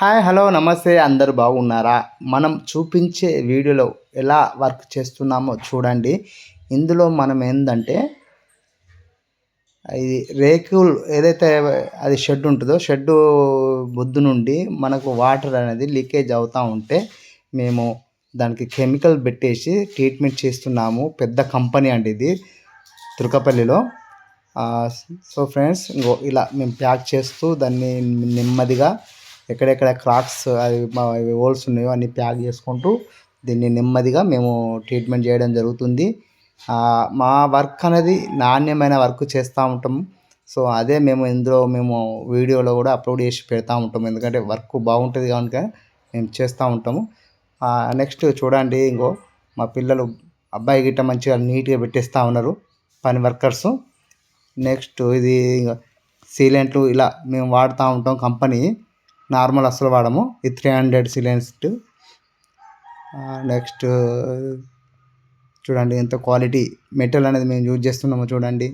Hi hello నమస్తే అందరు బాగున్నారా? మనం చూపించే వీడియోలో ఎలా వర్క్ చేస్తున్నామో చూడండి. ఇందులో మనం ఏంటంటే ఇది రేకులు ఏదైతే అది షెడ్ ఉంటుందో షెడ్ బొద్దు నుండి మనకు వాటర్ అనేది లీకేజ్ అవుతూ ఉంటే మేము దానికి కెమికల్ పెట్టేసి ట్రీట్మెంట్ చేస్తున్నాము. పెద్ద కంపెనీ అండి ఇది తుర్కపల్లిలో. సో ఫ్రెండ్స్ ఇలా మేము ప్యాక్ చేస్తూ దాన్ని నెమ్మదిగా ఎక్కడెక్కడ క్రాక్స్ అవి హోల్స్ ఉన్నాయో అన్ని ప్యాక్ చేసుకుంటూ దీన్ని నెమ్మదిగా మేము ట్రీట్మెంట్ చేయడం జరుగుతుంది. మా వర్క్ అనేది నాణ్యమైన వర్క్ చేస్తూ ఉంటాం. సో అదే మేము ఇందులో మేము వీడియోలో కూడా అప్లోడ్ చేసి పెడతా ఉంటాం. ఎందుకంటే వర్క్ బాగుంటుంది కనుక మేము చేస్తూ ఉంటాము. నెక్స్ట్ చూడండి ఇంకో మా పిల్లలు అబ్బాయి గిట్ట మంచిగా నీట్గా పెట్టేస్తూ ఉన్నారు. పని వర్కర్స్. నెక్స్ట్ ఇది సీలెంట్లు ఇలా మేము వాడుతూ ఉంటాం కంపెనీ. నార్మల్ అసలు వాడము. ఇది త్రీ హండ్రెడ్ సిలెన్స్డ్ నెక్స్ట్ చూడండి ఎంత క్వాలిటీ మెటల్ అనేది మేము యూజ్ చేస్తున్నాము చూడండి.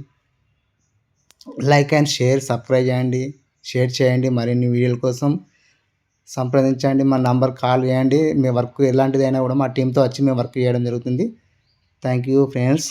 లైక్ అండ్ షేర్ సబ్స్క్రైబ్ చేయండి. షేర్ చేయండి మరిన్ని వీడియోల కోసం. సంప్రదించండి మా నంబర్ కాల్ చేయండి. మీ వర్క్ ఎలాంటిదైనా కూడా మా టీంతో వచ్చి మేము వర్క్ చేయడం జరుగుతుంది. Thank you friends